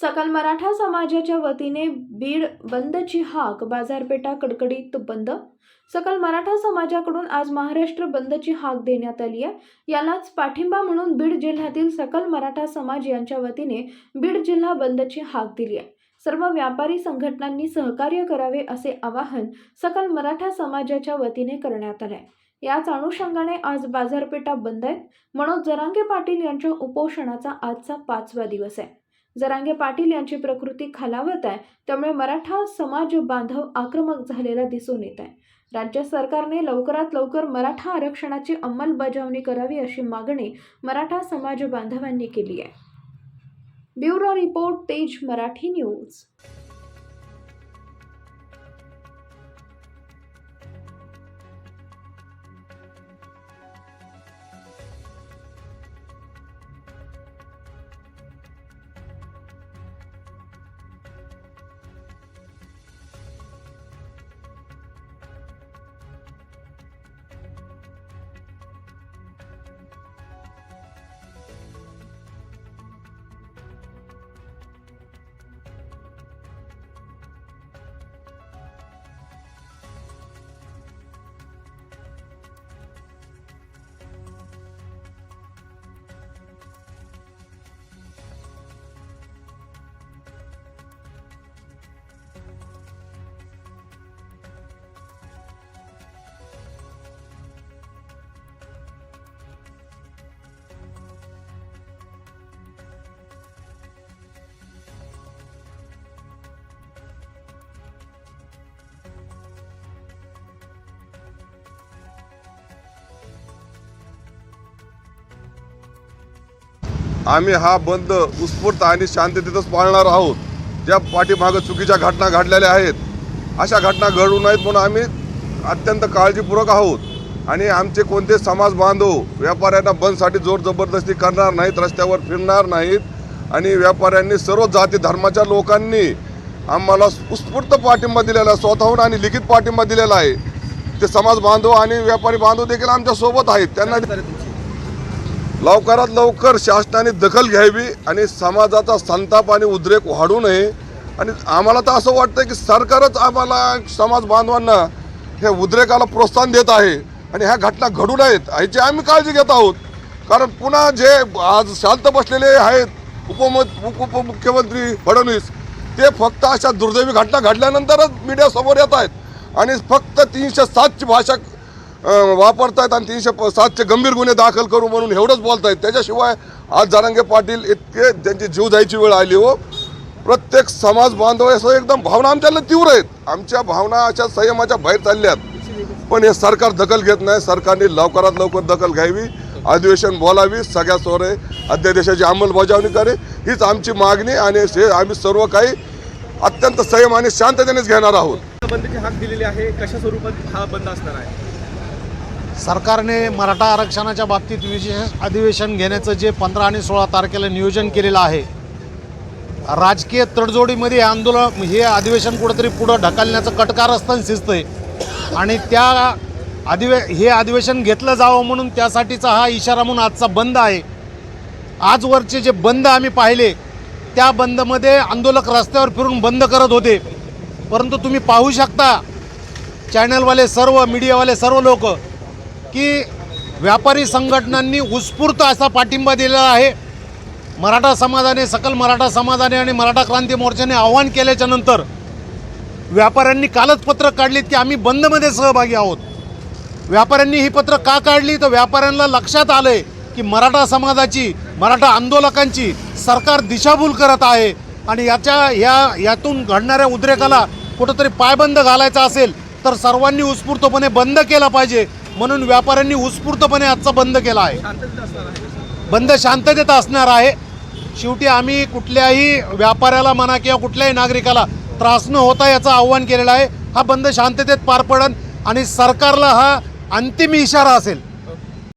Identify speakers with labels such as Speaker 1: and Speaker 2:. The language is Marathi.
Speaker 1: सकल मराठा समाजाच्या वतीने बीड बंदची हाक बाजारपेठा कडकडीत बंद. सकल मराठा समाजाकडून आज महाराष्ट्र बंदची हाक देण्यात आली आहे. यालाच पाठिंबा म्हणून बीड जिल्ह्यातील सकल मराठा समाज यांच्या वतीने बीड जिल्हा बंदची हाक दिली आहे. सर्व व्यापारी संघटनांनी सहकार्य करावे असे आवाहन सकल मराठा समाजाच्या वतीने करण्यात आले याच अनुषंगाने आज बाजारपेठा बंद आहेत. मनोज जरांगे पाटील यांच्या उपोषणाचा आजचा पाचवा दिवस आहे. जरांगे पाटील यांची प्रकृती खालावत आहे त्यामुळे मराठा समाज बांधव आक्रमक झालेला दिसून येत आहे. राज्य सरकारने लवकरात लवकर मराठा आरक्षणाची अंमलबजावणी करावी अशी मागणी मराठा समाज बांधवांनी केली आहे. ब्युरो रिपोर्ट तेज मराठी न्यूज.
Speaker 2: आम्ही हा बंद उत्स्फूर्त आणि शांततेतच पाळणार आहोत. ज्या पाठीमागं चुकीच्या घटना घडलेल्या आहेत अशा घटना घडू नयेत म्हणून आम्ही अत्यंत काळजीपूर्वक आहोत. आणि आमचे कोणते समाज बांधव व्यापाऱ्यांना बंदसाठी जोर जबरदस्ती करणार नाहीत रस्त्यावर फिरणार नाहीत आणि व्यापाऱ्यांनी सर्व जाती धर्माच्या लोकांनी आम्हाला उत्स्फूर्त पाठिंबा दिलेला आहे स्वतःहून आणि लिखित पाठिंबा दिलेला आहे. ते समाज बांधव आणि व्यापारी बांधव देखील आमच्यासोबत आहेत. त्यांना लवकरात लवकर शासनाने दखल घ्यावी आणि समाजाचा संताप आणि उद्रेक वाढू नये. आणि आम्हाला तर असं वाटतं की सरकारच आम्हाला समाज बांधवांना हे उद्रेकाला प्रोत्साहन देत आहे आणि ह्या घटना घडू नयेत ह्याची आम्ही काळजी घेत आहोत. कारण पुन्हा जे आज शांत बसलेले आहेत उपम उपमुख्यमंत्री फडणवीस ते फक्त अशा दुर्दैवी घटना घडल्यानंतरच मीडियासमोर येत आहेत. आणि फक्त तीनशे सातची भाषा वापरतायत आणि तीनशे प- सातचे गंभीर गुन्हे दाखल करू म्हणून एवढंच बोलतायत. त्याच्याशिवाय आज जारांगे पाटील इतके त्यांची जीव जायची वेळ आली हो. प्रत्येक समाज बांधव असं एकदम भावना आमच्याला तीव्र आहेत. आमच्या भावना अशा संयमाच्या बाहेर चालल्यात. पण हे सरकार दखल घेत नाही. सरकारने लवकरात लवकर दखल घ्यावी. अधिवेशन बोलावी. सगळ्या सोरे अध्यादेशाची अंमलबजावणी करे. हीच आमची मागणी आणि हे आम्ही सर्व काही अत्यंत संयम आणि शांततेनेच घेणार आहोत.
Speaker 3: बंदचे हाक दिलेले आहे. कशा स्वरूपात हा बंद असणार आहे?
Speaker 4: सरकारने मराठा आरक्षणाच्या बाबतीत विशेष अधिवेशन घेण्याचं जे पंधरा आणि सोळा तारखेला नियोजन केलेलं आहे राजकीय तडजोडीमध्ये आंदोलन हे अधिवेशन कुठंतरी पुढं ढकलण्याचं कटकारस्थान शिजतंय आणि त्या अधिवे हे अधिवेशन घेतलं जावं म्हणून त्यासाठीचा हा इशारा म्हणून आजचा बंद आहे. आजवरचे जे बंद आम्ही पाहिले त्या बंदमध्ये आंदोलक रस्त्यावर फिरून बंद करत होते. परंतु तुम्ही पाहू शकता चॅनलवाले सर्व मीडियावाले सर्व लोक की व्यापारी संघटनांनी उत्स्फूर्त असा पाठिंबा दिलेला आहे. मराठा समाजाने सकल मराठा समाजाने आणि मराठा क्रांती मोर्चाने आव्हान केल्याच्यानंतर व्यापाऱ्यांनी कालच पत्रक काढलीत की आम्ही बंदमध्ये सहभागी आहोत. व्यापाऱ्यांनी ही पत्र का काढली? तर व्यापाऱ्यांना लक्षात आलं आहे की मराठा समाजाची मराठा आंदोलकांची सरकार दिशाभूल करत आहे आणि याच्या या यातून घडणाऱ्या उद्रेकाला कुठंतरी पायबंद घालायचा असेल तर सर्वांनी उत्स्फूर्तपणे बंद केला पाहिजे. म्हणून व्यापाऱ्यांनी उत्स्फूर्तपणे आजचा बंद केला
Speaker 3: आहे.
Speaker 4: बंद शांततेत असणार आहे. शेवटी आम्ही कुठल्याही व्यापाऱ्याला म्हणा किंवा कुठल्याही नागरिकाला त्रास न होता याचं आव्हान केलेलं आहे. हा बंद शांततेत पार पडन आणि सरकारला हा अंतिम इशारा असेल.